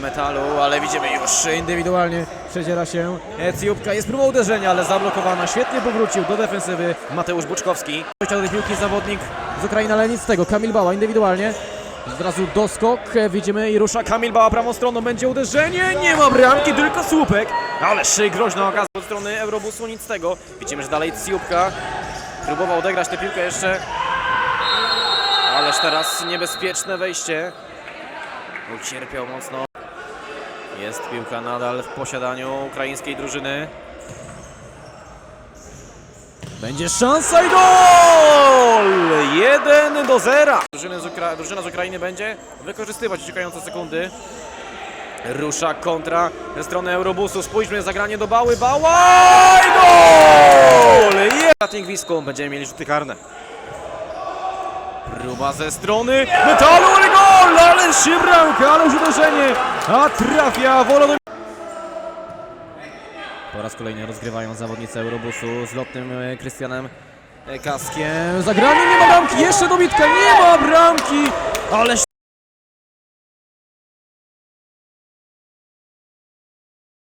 metalu, ale widzimy już indywidualnie przedziera się Ciupka. Jest próba uderzenia, ale zablokowana. Świetnie powrócił do defensywy Mateusz Buczkowski. Chciał tej piłki zawodnik z Ukrainy, ale nic z tego. Kamil Bała indywidualnie. Od razu doskok, widzimy i rusza Kamil Bała prawą stroną, będzie uderzenie, nie ma bramki, tylko słupek, ale szyj groźna okazja od strony Eurobusu, nic z tego. Widzimy, że dalej Ciupka próbował odegrać tę piłkę jeszcze, ależ teraz niebezpieczne wejście. Ucierpiał mocno. Jest piłka nadal w posiadaniu ukraińskiej drużyny. Będzie szansa i gol! 1 do 0. Drużyna z, drużyna z Ukrainy będzie wykorzystywać uciekające sekundy. Rusza kontra ze strony Eurobusu. Spójrzmy, zagranie do Bały. Bała i gol! Gwizdku będziemy mieli rzuty karne. Próba ze strony metalu, ale gol! Ale się bramka, ale już uderzenie! A trafia Wolodymyr. Po raz kolejny rozgrywają zawodnicy Eurobusu z lotnym e, Krystianem e, Kaskiem. Zagranie, nie ma bramki, jeszcze dobitka, nie ma bramki! Ależ